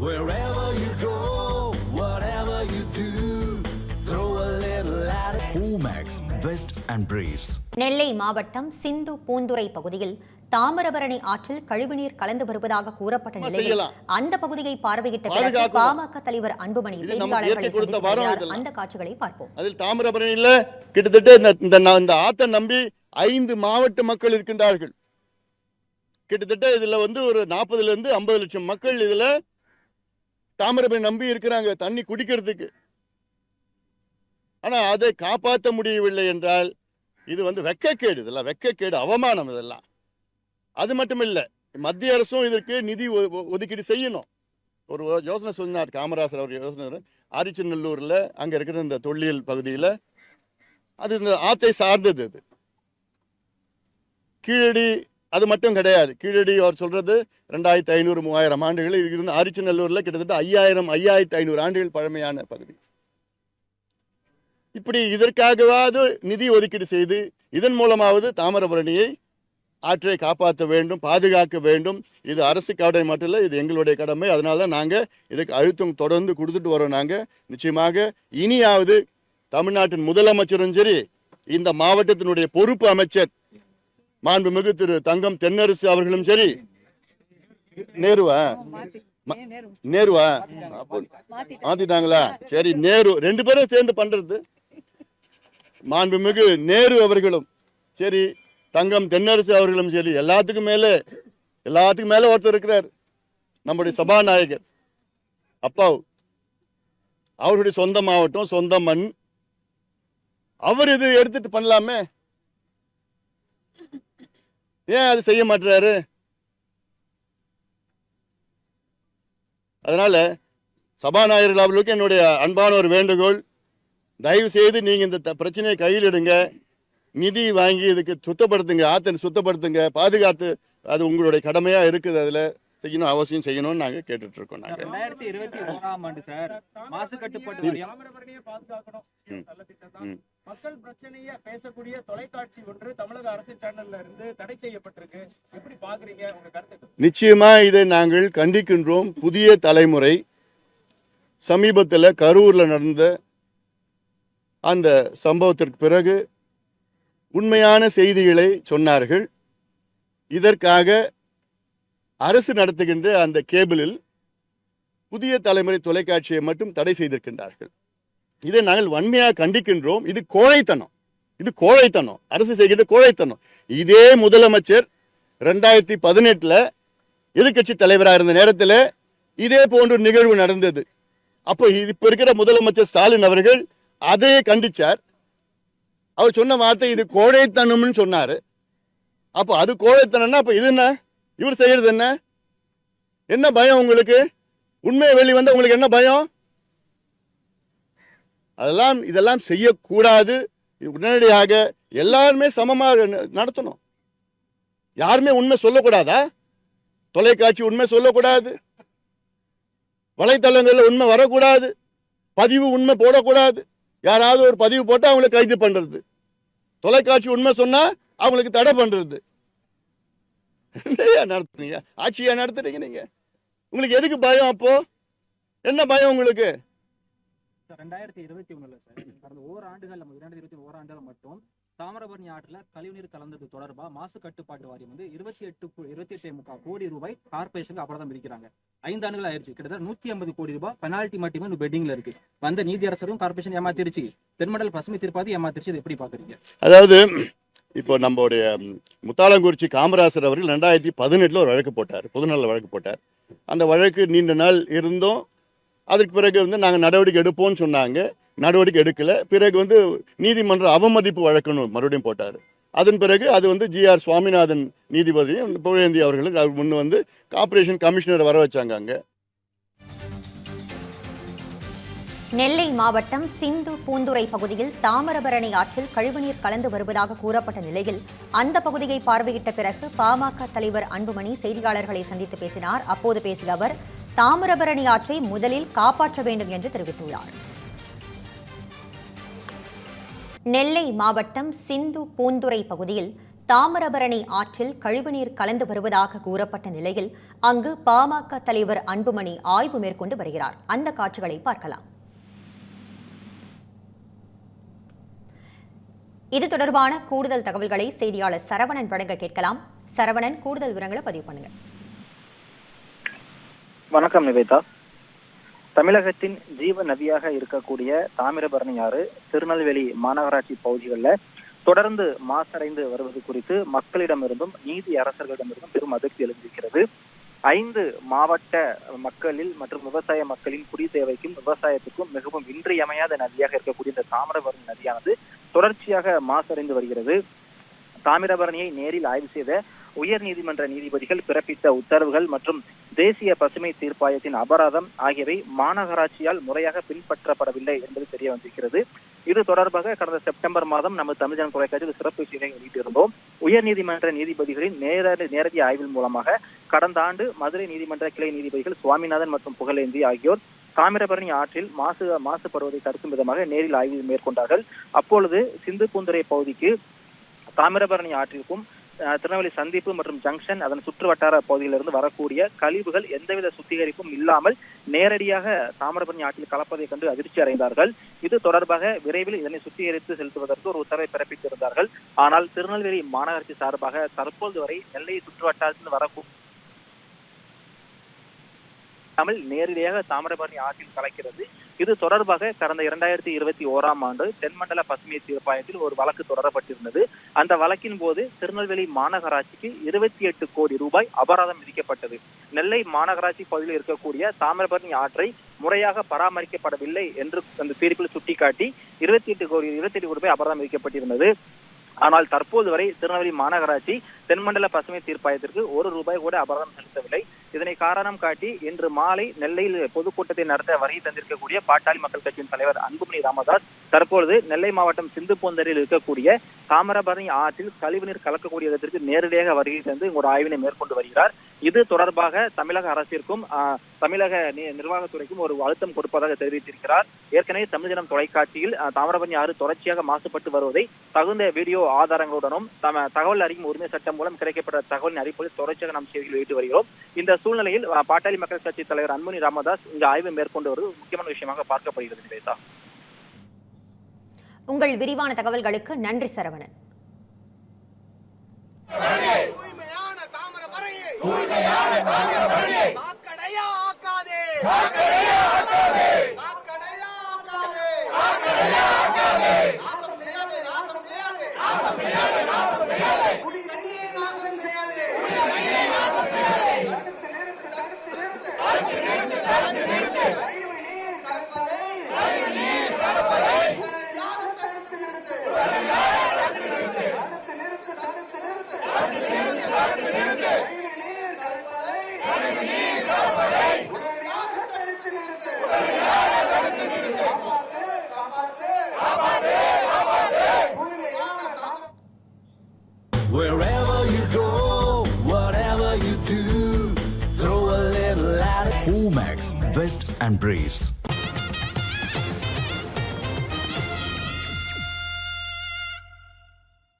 Wherever you go, whatever you do, throw a little at it. Omax, Vest and Briefs. நெல்லை மாவட்டம் சிந்து பூந்துறை பகுதியில் தாமிரபரணி ஆற்றில் கழிவுநீர் கலந்து வருவதாக கூறப்பட்ட நிலையில். அந்த பகுதியை பார்வையிட்ட பிறகு. பாமக தலைவர் அன்புமணி செய்தியாளர்களை. அந்த காட்சிகளை பார்ப்போம் அதில் தாமிரபரணியில கிட்டத்தட்ட இந்த இந்த ந- இந்த ஆத்தை நம்பி ஐந்து மாவட்ட மக்கள் இருக்கின்றார்கள் கிட்டத்தட்ட இதுல வந்து ஒரு நாற்பதுல இருந்து ஐம்பது லட்சம் மக்கள் இதுல தாமிரபரணி நம்பி இருக்கிறாங்க தண்ணி குடிக்கிறதுக்கு. ஆனால் அதை காப்பாற்ற முடியவில்லை என்றால் இது வந்து வெக்கக்கேடு இதெல்லாம் வெக்கக்கேடு அவமானம் இதெல்லாம். அது மட்டும் இல்லை மத்திய அரசும் இதற்கு நிதி ஒ- ஒ- ஒதுக்கீடு செய்யணும். ஒரு யோசனை சொன்னார் காமராசர் அவர் யோசனை ஆரிச்சநல்லூரில் அங்கே இருக்கிற இந்த தொல்லியல் பகுதியில் அது இந்த ஆத்தை சார்ந்தது அது. கீழடி அது மட்டும் கிடையாது. கீழடி அவர் சொல்கிறது ரெண்டாயிரத்தி ஐநூறு மூவாயிரம் ஆண்டுகள் இது இருந்து அரிச்சநல்லூரில் கிட்டத்தட்ட ஐயாயிரம் ஐயாயிரத்தி ஐநூறு ஆண்டுகள் பழமையான பகுதி. இப்படி இதற்காகவாவது நிதி ஒதுக்கீடு செய்து இதன் மூலமாவது தாமிரபரணியை ஆற்றை காப்பாற்ற வேண்டும் பாதுகாக்க வேண்டும். இது அரசு கடமை மட்டும் இல்லை இது எங்களுடைய கடமை. அதனால தான் நாங்கள் இதுக்கு அழுத்தம் தொடர்ந்து கொடுத்துட்டு வரோம் நாங்கள் நிச்சயமாக இனியாவது தமிழ்நாட்டின் முதலமைச்சரும் சரி இந்த மாவட்டத்தினுடைய பொறுப்பு அமைச்சர் மாண்புமிகு திரு தங்கம் தென்னரசு அவர்களும் சரி. நேருவா? நேருவா? மாத்திட்டாங்களா? சரி நேரு ரெண்டு பேரும் சேர்ந்து பண்றது. மாண்புமிகு நேரு அவர்களும் சரி தங்கம் தென்னரசு அவர்களும் சரி எல்லாத்துக்கும் மேலே எல்லாத்துக்கும் மேலே ஒருத்தர் இருக்கிறார். நம்முடைய சபாநாயகர் அப்பாவு. அவருடைய சொந்த மாவட்டம் சொந்த மண். அவர் இது எடுத்துட்டு பண்ணலாமே? ஏன் அது செய்ய மாட்டுறாரு அதனால சபாநாயகர்கள் அவர்களுக்கு என்னுடைய அன்பான ஒரு வேண்டுகோள். தயவு செய்து நீங்க இந்த த- பிரச்சனையை கையில் எடுங்க. நிதி வாங்கி இதுக்கு சுத்தப்படுத்துங்க ஆத்தனை சுத்தப்படுத்துங்க பாதுகாத்து அது உங்களுடைய கடமையா இருக்குது அதுல. செய்யணும் அவசியம் செய்யணும்னு நாங்க கேட்டுட்டு இருக்கோம் நாங்க. ரெண்டாயிரத்தி இருபத்தி ஓராம் ஆண்டு சார். மாசு கட்டுப்பாட்டு மக்கள் பிரச்சனைய பேசக்கூடிய தொலைக்காட்சி ஒன்று தமிழக அரசு சேனல்ல இருந்து தடை செய்யப்பட்டிருக்கு. எப்படி பாக்குறீங்க? உங்க கருத்து நிச்சயமா இதை நாங்கள் கண்டிக்கின்றோம். புதிய தலைமுறை சமீபத்தில் கரூரில் நடந்த அந்த சம்பவத்திற்கு பிறகு உண்மையான செய்திகளை சொன்னார்கள். இதற்காக அரசு நடத்துகின்ற அந்த கேபிளில் புதிய தலைமுறை தொலைக்காட்சியை மட்டும் தடை செய்திருக்கின்றார்கள். இதை நாங்கள் வன்மையாக கண்டிக்கின்றோம். இது கோழைத்தனம். இது கோழைத்தனம். அரசு செய்கிற கோழைத்தனம். இதே முதலமைச்சர் ரெண்டாயிரத்தி பதினெட்டில் எதிர்க்கட்சி தலைவராக இருந்த நேரத்தில் இதே போன்ற நிகழ்வு நடந்தது. அப்போ இப்போ இருக்கிற முதலமைச்சர் ஸ்டாலின் அவர்கள் அதையே கண்டிச்சார். அவர் சொன்ன வார்த்தை இது கோழைத்தனம்னு சொன்னார். அப்போ அது கோழைத்தனம்னா அப்போ இது என்ன? இவர் செய்கிறது என்ன? என்ன பயம் உங்களுக்கு? உண்மையை வெளி வந்தா உங்களுக்கு என்ன பயம்? அதெல்லாம் இதெல்லாம் செய்யக்கூடாது. உடனடியாக எல்லாருமே சமமாக நடத்தணும். யாருமே உண்மை சொல்லக்கூடாதா? தொலைக்காட்சி உண்மை சொல்லக்கூடாது. வலைத்தளங்களில் உண்மை வரக்கூடாது. பதிவு உண்மை போடக்கூடாது. யாராவது ஒரு பதிவு போட்டு அவங்களை கைது பண்ணுறது தொலைக்காட்சி உண்மை சொன்னால் அவங்களுக்கு தடை பண்ணுறது என்னையா நடத்துறீங்க ஆட்சியா நடத்துறீங்க நீங்கள் உங்களுக்கு எதுக்கு பயம் அப்போது என்ன பயம் உங்களுக்கு? சார் ரெண்டாயிரத்தி இருபத்தி ஒண்ணுல சார் கடந்த ஓராண்டுகள் நம்ம இரண்டாயிரத்தி இருபத்தி ஓராண்டுகள் மட்டும் தாமிரபரணி ஆற்றுல கழிவுநீர் கலந்தது தொடர்பா மாசு கட்டுப்பாட்டு வாரியம் வந்து இருபத்தி எட்டு இருபத்தி எட்டு முக்கால் கோடி ரூபாய் கார்பரேஷனுக்கு அபராதம் விதிக்கிறாங்க. ஐந்து ஆண்டுகள் ஆயிடுச்சு கிட்டத்தட்ட நூத்தி ஐம்பது கோடி ரூபாய் பெனால்ட்டி மட்டுமே பெட்டிங்ல இருக்கு. வந்த நீதி அரசரும் கார்பரேஷன் ஏமாத்திருச்சு. தென்மண்டல் பசுமை தீர்ப்பாது ஏமாத்திருச்சு. எப்படி பாக்குறீங்க அதாவது இப்போ நம்மளுடைய முத்தாலங்குறிச்சி முத்தாளங்குறிச்சி காமராசர் அவர்கள் ரெண்டாயிரத்தி பதினெட்டில் ஒரு வழக்கு போட்டார். பொதுநல வழக்கு போட்டார். அந்த வழக்கு நீண்ட நாள் இருந்தும் அதற்கு பிறகு வந்து நாங்கள் நடவடிக்கை எடுப்போம்னு சொன்னாங்க. நடவடிக்கை எடுக்கல. பிறகு வந்து நீதிமன்ற அவமதிப்பு வழக்குன்னு மறுபடியும் போட்டார். அதன் பிறகு அது வந்து ஜிஆர் சுவாமிநாதன் நீதிபதியும் புகழேந்தி அவர்களுக்கு அவர் முன்ன வந்து கார்பரேஷன் கமிஷனர் வர வச்சாங்க அங்கே. நெல்லை மாவட்டம் சிந்து பூந்துரை பகுதியில் தாமிரபரணி ஆற்றில் கழிவுநீர் கலந்து வருவதாக கூறப்பட்ட நிலையில் அந்த பகுதியை பார்வையிட்ட பிறகு பாமக தலைவர் அன்புமணி செய்தியாளர்களை சந்தித்து பேசினார். அப்போது பேசிய அவர் தாமிரபரணி ஆற்றை முதலில் காப்பாற்ற வேண்டும் என்று தெரிவித்துள்ளார். நெல்லை மாவட்டம் சிந்து பூந்துறை பகுதியில் தாமிரபரணி ஆற்றில் கழிவுநீர் கலந்து வருவதாக கூறப்பட்ட நிலையில் அங்கு பாமக தலைவர் அன்புமணி ஆய்வு மேற்கொண்டு வருகிறார். அந்த காட்சிகளை பார்க்கலாம். இது தொடர்பான கூடுதல் தகவல்களை செய்தியாளர் சரவணன் வழங்க கேட்கலாம். சரவணன் கூடுதல் விவரங்களை பதிவு பண்ணுங்க. வணக்கம் நிவேதா. தமிழகத்தின் ஜீவ நதியாக இருக்கக்கூடிய தாமிரபரணி ஆறு திருநெல்வேலி மாநகராட்சி பகுதிகளில் தொடர்ந்து மாசடைந்து வருவது குறித்து மக்களிடமிருந்தும் நீதி அரசர்களிடமிருந்தும் பெரும் அதிர்ச்சி எழுந்திருக்கிறது. ஐந்து மாவட்ட மக்களில் மற்றும் விவசாய மக்களின் குடி தேவைக்கும் விவசாயத்துக்கும் மிகவும் இன்றியமையாத நதியாக இருக்கக்கூடிய இந்த தாமிரபரணி நதியானது தொடர்ச்சியாக மாசடைந்து வருகிறது. தாமிரபரணியை நேரில் ஆய்வு செய்த உயர் நீதிமன்ற நீதிபதிகள் பிறப்பித்த உத்தரவுகள் மற்றும் தேசிய பசுமை தீர்ப்பாயத்தின் அபராதம் ஆகியவை மாநகராட்சியால் முறையாக பின்பற்றப்படவில்லை என்பது தெரிய வந்திருக்கிறது. இது தொடர்பாக கடந்த செப்டம்பர் மாதம் நமது தமிழ்ஜன தொலைக்காட்சியில் சிறப்பு செய்தியை வெளியிட்டிருந்தோம். உயர் நீதிமன்ற நீதிபதிகளின் நேரடி நேரடி ஆய்வின் மூலமாக கடந்த ஆண்டு மதுரை நீதிமன்ற கிளை நீதிபதிகள் சுவாமிநாதன் மற்றும் புகழேந்தி ஆகியோர் தாமிரபரணி ஆற்றில் மாசு மாசுபடுவதை தடுக்கும் விதமாக நேரில் ஆய்வு மேற்கொண்டார்கள். அப்பொழுது சிந்து பூந்துரை பகுதிக்கு தாமிரபரணி ஆற்றிற்கும் திருநெல்வேலி சந்திப்பு மற்றும் ஜங்ஷன் அதன் சுற்று வட்டார பகுதியிலிருந்து வரக்கூடிய கழிவுகள் எந்தவித சுத்திகரிப்பும் இல்லாமல் நேரடியாக தாமிரபரணி ஆற்றில் கலப்பதை கண்டு அதிர்ச்சி அடைந்தார்கள். இது தொடர்பாக விரைவில் இதனை சுத்திகரித்து செலுத்துவதற்கு ஒரு உத்தரவை பிறப்பித்திருந்தார்கள். ஆனால் திருநெல்வேலி மாநகராட்சி சார்பாக தற்போது வரை நெல்லை சுற்று வட்டாரத்தில் வரக்கூடிய இல்லாமல் நேரடியாக தாமிரபரணி ஆற்றில் கலக்கிறது. இது தொடர்பாக கடந்த இரண்டாயிரத்தி இருபத்தி ஓராம் ஆண்டு தென்மண்டல பசுமை தீர்ப்பாயத்தில் ஒரு வழக்கு தொடரப்பட்டிருந்தது. அந்த வழக்கின் போது திருநெல்வேலி மாநகராட்சிக்கு இருபத்தி எட்டு கோடி ரூபாய் அபராதம் விதிக்கப்பட்டது. நெல்லை மாநகராட்சி பகுதியில் இருக்கக்கூடிய தாமிரபரணி ஆற்றை முறையாக பராமரிக்கப்படவில்லை என்று அந்த தீர்ப்பில் சுட்டிக்காட்டி இருபத்தி எட்டு கோடி இருபத்தி எட்டு கோடி ரூபாய் அபராதம் விதிக்கப்பட்டிருந்தது. ஆனால் தற்போது வரை திருநெல்வேலி மாநகராட்சி தென்மண்டல பசுமை தீர்ப்பாயத்திற்கு ஒரு ரூபாய் கூட அபராதம் செலுத்தவில்லை. இதனை காரணம் காட்டி இன்று மாலை நெல்லையில் பொதுக்கூட்டத்தை நடத்த வருகை தந்திருக்கக்கூடிய பாட்டாளி மக்கள் கட்சியின் தலைவர் அன்புமணி ராமதாஸ் தற்பொழுது நெல்லை மாவட்டம் சிந்துப்பூந்தரில் இருக்கக்கூடிய தாமிரபரணி ஆற்றில் கழிவுநீர் கலக்கக்கூடிய இடத்திற்கு நேரடியாக வருகை தந்து ஒரு ஆய்வினை மேற்கொண்டு வருகிறார். இது தொடர்பாக தமிழக அரசிற்கும் ஆஹ், தமிழக நி- நிர்வாகத்துறைக்கும் ஒரு அழுத்தம் கொடுப்பதாக தெரிவித்திருக்கிறார். ஏற்கனவே தமிழ் தினம் தொலைக்காட்சியில் ஆஹ், தாமிரபரணி ஆறு தொடர்ச்சியாக மாசுபட்டு வருவதை தகுந்த வீடியோ ஆதாரங்களுடனும் தகவல் அறியும் உரிமை சட்டம் மூலம் கிடைக்கப்பட்ட தகவலின் அடிப்படையில் தொடர்ச்சியாக நாம் செய்திகள் வெளியிட்டு வருகிறோம். இந்த சூழ்நிலையில் பாட்டாளி மக்கள் கட்சி தலைவர் அன்புமணி ராமதாஸ் இங்கு ஆய்வு மேற்கொண்டு வருவது முக்கியமான விஷயமாக பார்க்கப்படுகிறது நிவேதா. உங்கள் விரிவான தகவல்களுக்கு நன்றி சரவணன். தூய்மையான தாமிரபரணியை தூய்மையான தாமிரபரணியை சாக்கடையா ஆக்காதே. சாக்கடையா Omax, Vest and Briefs.